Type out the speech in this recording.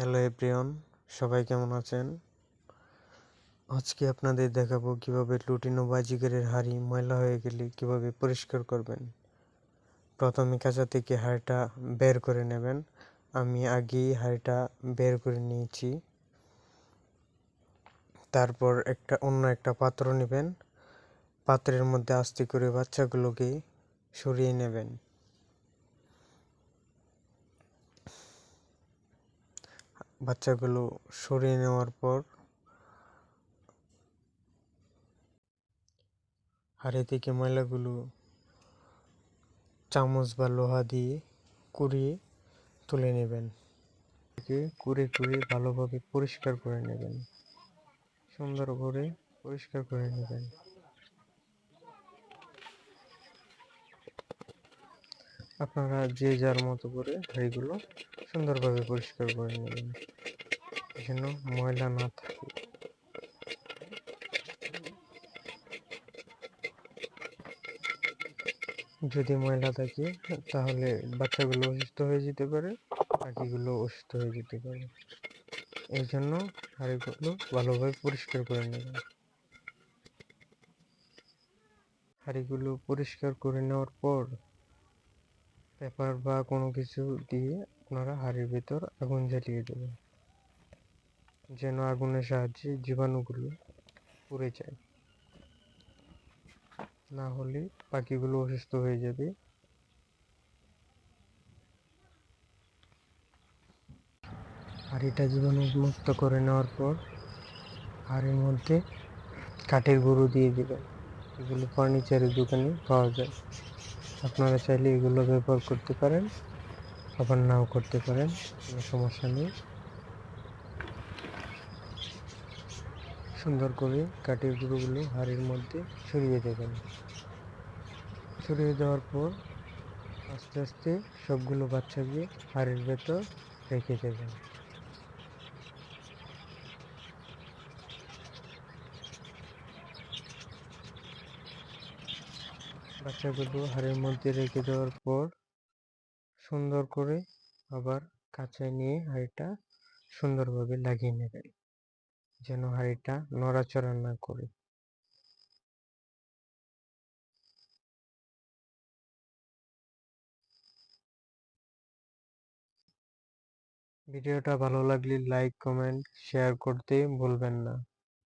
Hello everyone, সবাই কেমন আছেন? আজকে আপনাদের দেখাবো কীভাবে লুটিনো বাজিগরের হাড়ি ময়লা হয়ে গেলে কীভাবে পরিষ্কার করবেন। প্রথমে কাঁচা থেকে হাড়িটা বের করে নেবেন। আমি আগেই হাড়িটা বের করে নিয়েছি। তারপর একটা অন্য একটা পাত্র নেবেন। পাত্রের মধ্যে আস্তে করে বাচ্চাগুলোকে সরিয়ে নেবেন। বাচ্চাগুলো সরিয়ে নেওয়ার পর হাড়ি থেকে ময়লাগুলো চামচ বা লোহা দিয়ে কুড়িয়ে তুলে নেবেন। কুড়ে কুড়ে ভালোভাবে পরিষ্কার করে নেবেন। সুন্দর করে পরিষ্কার করে নেবেন। আপনারা যে যার মতো করে হাঁড়িগুলো সুন্দরভাবে পরিষ্কার করে নেবেন। যেন ময়লা না থাকে। যদি ময়লা থাকে, তাহলে বাচ্চাগুলো অসুস্থ হয়ে যেতে পারে পাখিগুলো অসুস্থ হয়ে যেতে পারে। এই জন্য হাঁড়িগুলো ভালোভাবে পরিষ্কার করে নেবেন। হাঁড়িগুলো পরিষ্কার করে নেওয়ার পর পেপার বা কোনো কিছু দিয়ে আপনারা হাঁড়ির ভেতর আগুন জ্বালিয়ে দেবেন, যেন আগুনের সাহায্যে জীবাণুগুলো পুড়ে যায়। না হলে পাখিগুলো অসুস্থ হয়ে যাবে। হাঁড়িটা জীবাণু মুক্ত করে নেওয়ার পর হাঁড়ির মধ্যে কাঠের গুঁড়ো দিয়ে দেবেন। এগুলো ফার্নিচারের দোকানে পাওয়া যায়। আপনারা চাইলে এগুলো ব্যবহার করতে পারেন, আবার নাও করতে পারেন, কোনো সমস্যা নেই। সুন্দর করে কাঠের গুঁড়োগুলো হাড়ির মধ্যে ছড়িয়ে দেবেন। ছড়িয়ে দেওয়ার পর আস্তে আস্তে সবগুলো বাচ্চাকে হাড়ির ভেতর রেখে দেবেন। বাচ্চাগুলো হাড়ির মধ্যে রেখে দেওয়ার পর সুন্দর করে আবার কাঁচায় নিয়ে হাঁড়িটা সুন্দরভাবে লাগিয়ে নেবেন, যেন হাঁড়িটা নড়াচড়া না করে। ভিডিওটা ভালো লাগলে লাইক, কমেন্ট, শেয়ার করতে ভুলবেন না।